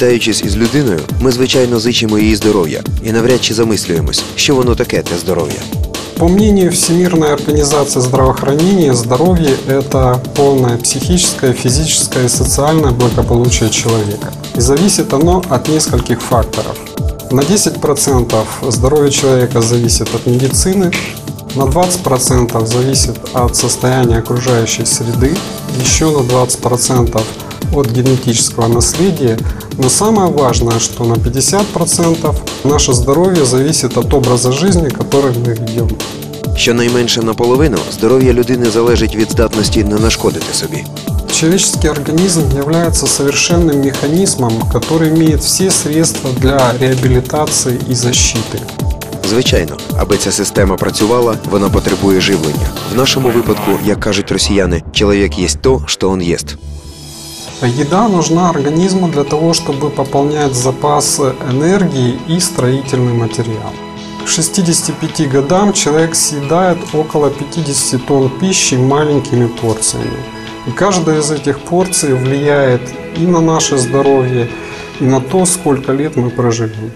Вітаючись із людиною, ми звичайно зичимо їй здоров'я і навряд чи замислюємось, що воно таке те здоров'я. По мнению Всемирной организации здравоохранения, здоровье – это полное психическое, физическое и социальное благополучие человека. И зависит оно от нескольких факторов. На 10% здоровье человека зависит от медицины, на 20% зависит от состояния окружающей среды, еще на 20% от генетического наследия. Но самое важное, что на 50% наше здоровье зависит от образа жизни, который мы ведем. Щонайменше наполовину здоров'я людини залежить від здатності не нашкодити собі. Человеческий организм является совершенным механизмом, который имеет все средства для реабилитации и защиты. Звичайно, аби ця система працювала, вона потребує живлення. В нашому випадку, як кажуть росіяни, чоловік єсть то, що он єст. Еда нужна организму для того, чтобы пополнять запас энергии и строительный материал. К 65 годам человек съедает около 50 тонн пищи маленькими порциями. И каждая из этих порций влияет и на наше здоровье, и на то, сколько лет мы проживем.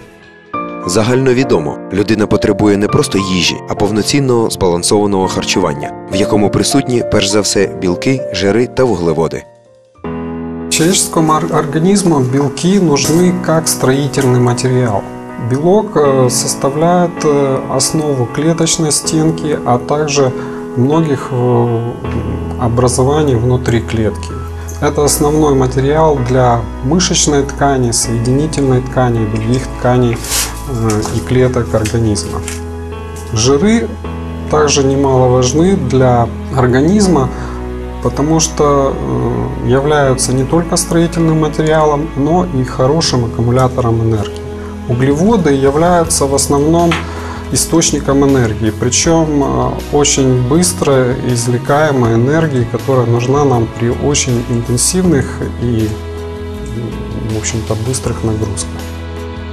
Загальновідомо, людина потребує не просто їжі, а повноцінного збалансованого харчування, в якому присутні перш за все білки, жири та вуглеводи. Человеческому ор- организму белки нужны как строительный материал. Белок э, составляет э, основу клеточной стенки, а также многих э, образований внутри клетки. Это основной материал для мышечной ткани, соединительной ткани и других тканей и клеток организма. Жиры также немало важны для организма, потому что э, являются не только строительным материалом, но и хорошим аккумулятором энергии. Углеводы являются в основном источником энергии, причем э, очень быстро извлекаемой энергии, которая нужна нам при очень интенсивных и, м, в общем-то, быстрых нагрузках.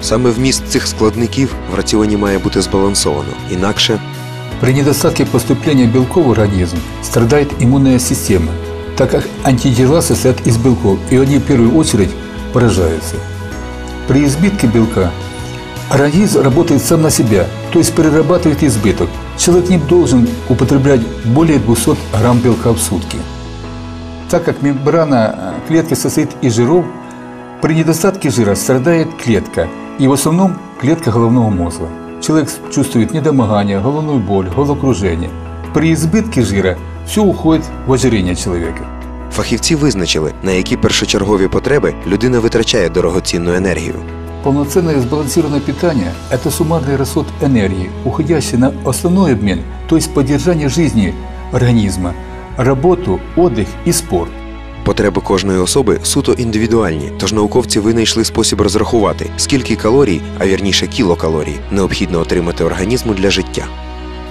Саме вміст цих складників в раціоні має бути збалансовано, інакше при недостатке поступления белков в организм страдает иммунная система, так как антитела состоят из белков, и они в первую очередь поражаются. При избытке белка организм работает сам на себя, то есть перерабатывает избыток. Человек не должен употреблять более 200 грамм белка в сутки. Так как мембрана клетки состоит из жиров, при недостатке жира страдает клетка, и в основном клетка головного мозга. Человек чувствует недомогание, головную боль, головокружение. При избытке жира все уходит в ожирение человека. фахівці визначили, на які першочергові потреби людина витрачає дорогоцінну енергію. Полноценное сбалансированное питание – это суммарный расход энергии, уходящий на основной обмен, то есть поддержание жизни организма, работу, отдых и спорт. Потреби кожної особи суто індивідуальні, тож науковці винайшли спосіб розрахувати, скільки калорій, а вірніше кілокалорій, необхідно отримати організму для життя.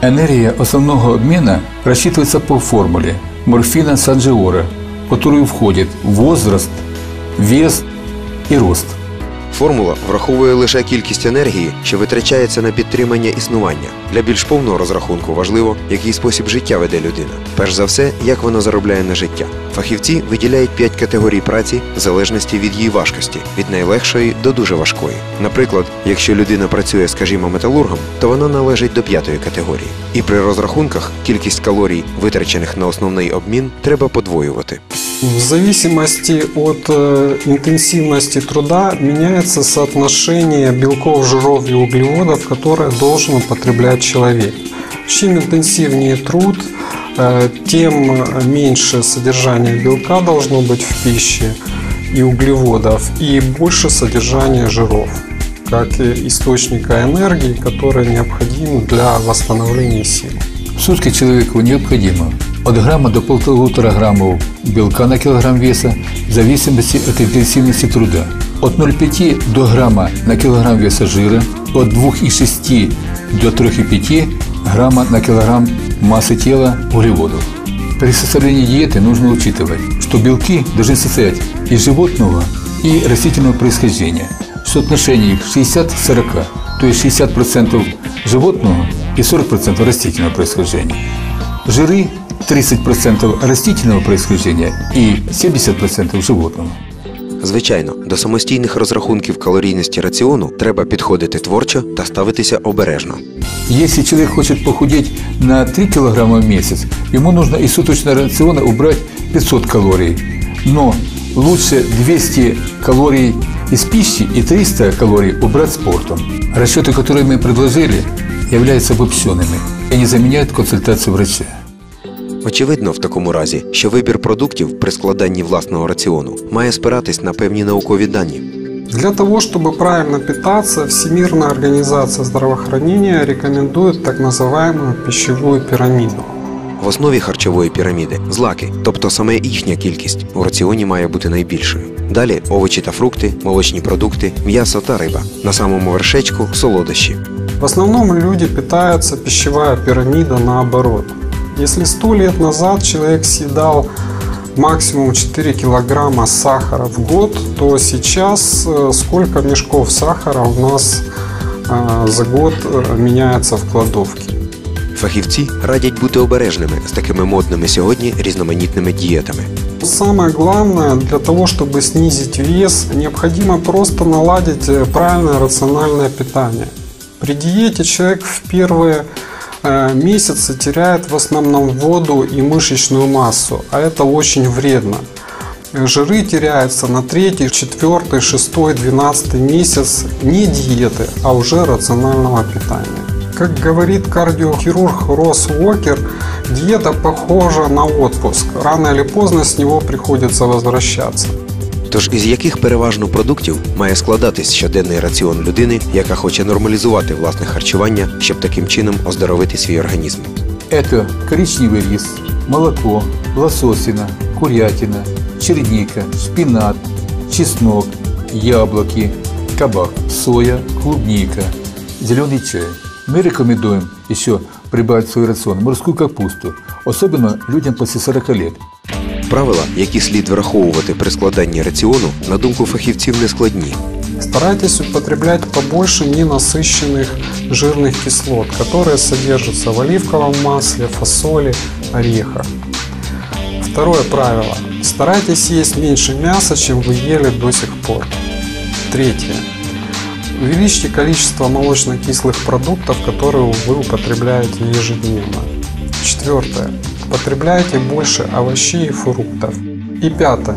Энергия основного обмена рассчитывается по формуле морфина Санджиора, в которую входит возраст, вес и рост. Формула враховує лише кількість енергії, що витрачається на підтримання існування. Для більш повного розрахунку важливо, який спосіб життя веде людина. Перш за все, як вона заробляє на життя. Фахівці виділяють п'ять категорій праці в залежності від її важкості, від найлегшої до дуже важкої. Наприклад, якщо людина працює, скажімо, металургом, то вона належить до п'ятої категорії. І при розрахунках кількість калорій, витрачених на основний обмін, треба подвоювати. В зависимости от э, интенсивности труда меняется соотношение белков, жиров и углеводов, которые должен употреблять человек. Чем интенсивнее труд, э, тем меньше содержание белка должно быть в пище и углеводов, и больше содержания жиров, как источника энергии, который необходим для восстановления сил. В сутки человеку необходимо от грамма до полутора граммов белка на килограмм веса в зависимости от интенсивности труда. От 0,5 до грамма на килограмм веса жира, от 2,6 до 3,5 грамма на килограмм массы тела углеводов. При составлении диеты нужно учитывать, что белки должны состоять из животного и растительного происхождения в соотношении 60-40, то есть 60% животного и 40% растительного происхождения. Жиры 30% растительного происхождения и 70% животного. Звичайно, до самостійних розрахунків калорійності раціону треба підходити творчо та ставитися обережно. Если человек хочет похудеть на 3 килограмма в месяц, ему нужно из суточного рациона убрать 500 калорий. Но лучше 200 калорий из пищи и 300 калорий убрать спортом. Расчеты, которые мы предложили, являются обобщенными и не заменяют консультацию врача. Очевидно в такому разі, що вибір продуктів при складанні власного раціону має спиратись на певні наукові дані. Для того, чтобы правильно питаться, Всемирная организация здравоохранения рекомендует так называемую пищевую пирамиду. В основі харчової піраміди злаки, тобто саме їхня кількість у раціоні має бути найбільшою. Далі овочі та фрукти, молочні продукти, м'ясо та риба. На самому вершечку солодощі. В основном люди питаются пищевая пирамида наоборот. Если 100 лет назад человек съедал максимум 4 килограмма сахара в год, то сейчас э, сколько мешков сахара у нас э, за год э, меняется в кладовке? Фахівці радять бути обережними з такими модними сьогодні різноманітними дієтами. Самое главное, для того, чтобы снизить вес, необходимо просто наладить э, правильное рациональное питание. При диете человек в первые э, месяцы теряет в основном воду и мышечную массу, а это очень вредно. Жиры теряются на третий, четвертый, шестой, двенадцатый месяц не диеты, а уже рационального питания. Как говорит кардиохирург Росс Уокер, диета похожа на отпуск. Рано или поздно с него приходится возвращаться. Тож із яких переважно продуктів має складатись щоденний раціон людини, яка хоче нормалізувати власне харчування, щоб таким чином оздоровити свій організм? Это коричневый рис, молоко, лососина, курятина, черника, шпинат, чеснок, яблоки, кабак, соя, клубника, зеленый чай. Мы рекомендуем еще прибавить в свой рацион морскую капусту, особенно людям после 40 лет. Правила, які слід враховувати при складанні раціону, на думку фахівців, не складні. Старайтесь употреблять побольше ненасыщенных жирных кислот, которые содержатся в оливковом масле, фасоли, орехах. Второе правило. Старайтесь есть меньше мяса, чем вы ели до сих пор. Третье. Увеличьте количество молочно-кислых продуктов, которые вы употребляете ежедневно. Четвертое. Потребляйте больше овощей и фруктов. И пятое.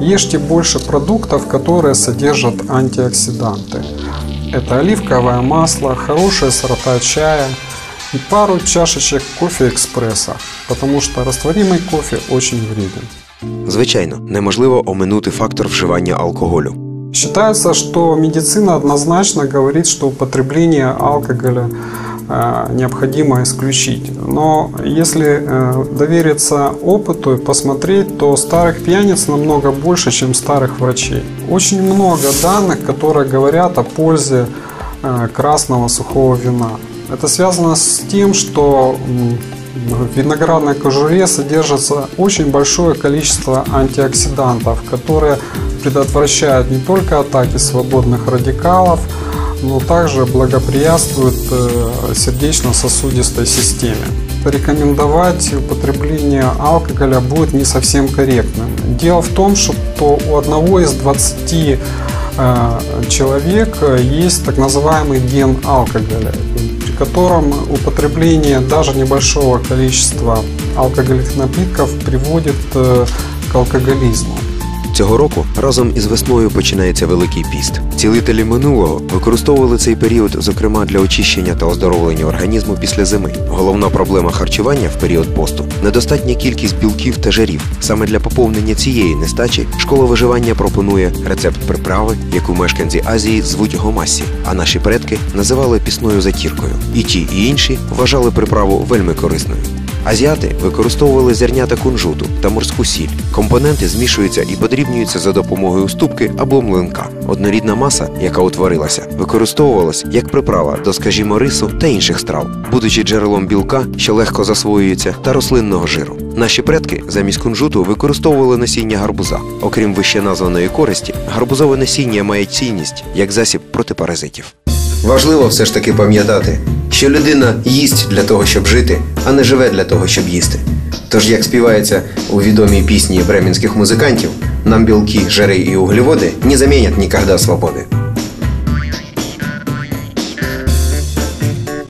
Ешьте больше продуктов, которые содержат антиоксиданты. Это оливковое масло, хорошие сорта чая и пару чашечек кофе экспресса, потому что растворимый кофе очень вреден. Звичайно, неможливо оминути фактор вживання алкоголю. Считается, что медицина однозначно говорит, что употребление алкоголя необходимо исключить. Но если э, довериться опыту и посмотреть, то старых пьяниц намного больше, чем старых врачей. Очень много данных, которые говорят о пользе э, красного сухого вина. Это связано с тем, что в виноградной кожуре содержится очень большое количество антиоксидантов, которые предотвращают не только атаки свободных радикалов, но также благоприятствуют э, сердечно-сосудистой системе. Рекомендовать употребление алкоголя будет не совсем корректным. Дело в том, что у одного из 20 э, человек есть так называемый ген алкоголя, при котором употребление даже небольшого количества алкогольных напитков приводит э, к алкоголизму. Цього року разом із весною починається Великий піст. Цілителі минулого використовували цей період, зокрема для очищення та оздоровлення організму після зими. Головна проблема харчування в період посту недостатня кількість білків та жирів. Саме для поповнення цієї нестачі школа виживання пропонує рецепт приправи, яку мешканці Азії звуть гомасі, а наші предки називали пісною затіркою. І ті, і інші вважали приправу вельми корисною. Азіати використовували зернята кунжуту та морську сіль. Компоненти змішуються і подрібнюються за допомогою ступки або млинка. Однорідна маса, яка утворилася, використовувалась як приправа до, скажімо, рису та інших страв, будучи джерелом білка, що легко засвоюється, та рослинного жиру. Наші предки замість кунжуту використовували насіння гарбуза. Окрім вище названої користі, гарбузове насіння має цінність як засіб проти паразитів. Важливо все ж таки пам'ятати, що людина їсть для того, щоб жити, а не живе для того, щоб їсти. Тож, як співається у відомій пісні бремінських музикантів, Нам белки, жиры и углеводы не заменят никогда свободы.